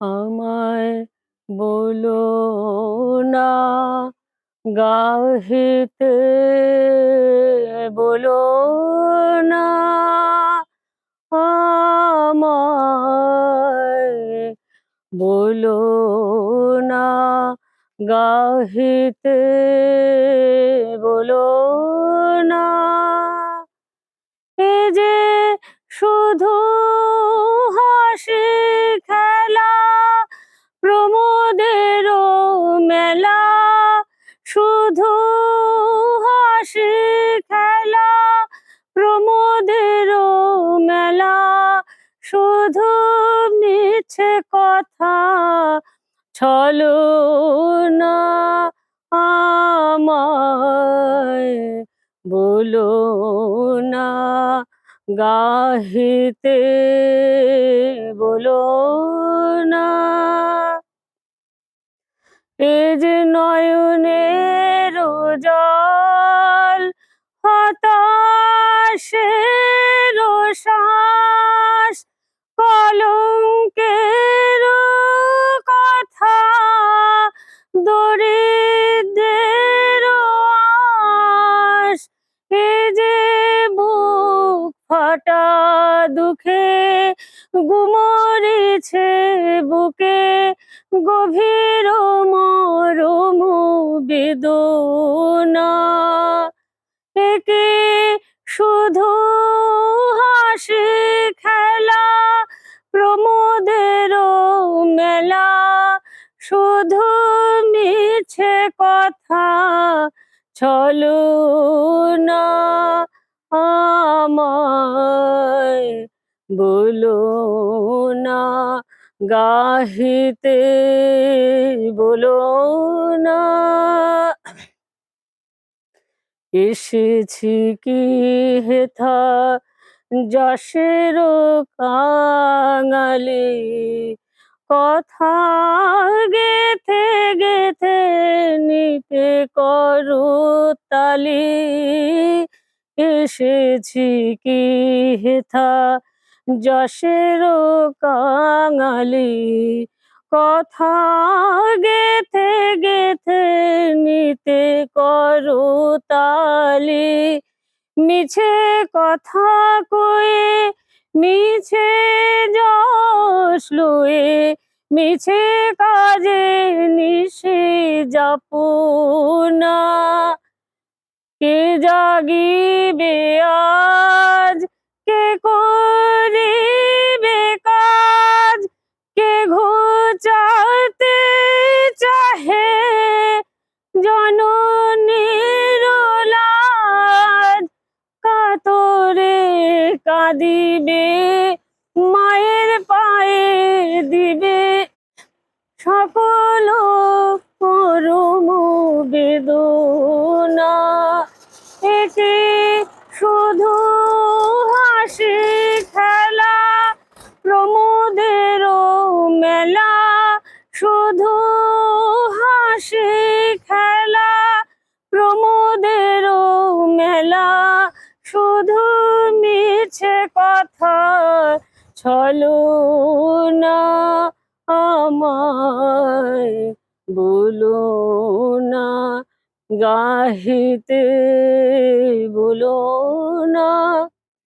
আমায় বলো না, গাহিতে বলো না, আমায় বলো না, গাহিতে বলো না। এ যে শুধু মিছে কথা, চলো না আমায়, বলো না গাহিতে, বলো না। এ যে নয়নের জল হতাশের গুমরেছে বুকে গভীর মরম বেদনা। একে শুধু হাসি খেলা, প্রমোদের মেলা, শুধু মিছে কথা চলো না আমায় বলো না, গাহিতে বলো না। এসেছি কি হেথা যশের কাঙালি? কথা গেথে গেথে নিতে করু তালি। এসেছি কি হেথা যশের কাঙালি কথা গেথে গেথে নিতে করো তালি। মিছে কথা কয়ে, মিছে যশ লয়ে, মিছে কাজে নিশে যাপনা। কে জাগিবে আজ, কে করিবে জননীর লাজ কাতরে কাঁদিবে মায়ের পায়ে দিবে। সকল পরম বেদনা কথা ছলো না আমায় বলো না গাহিতে বলো না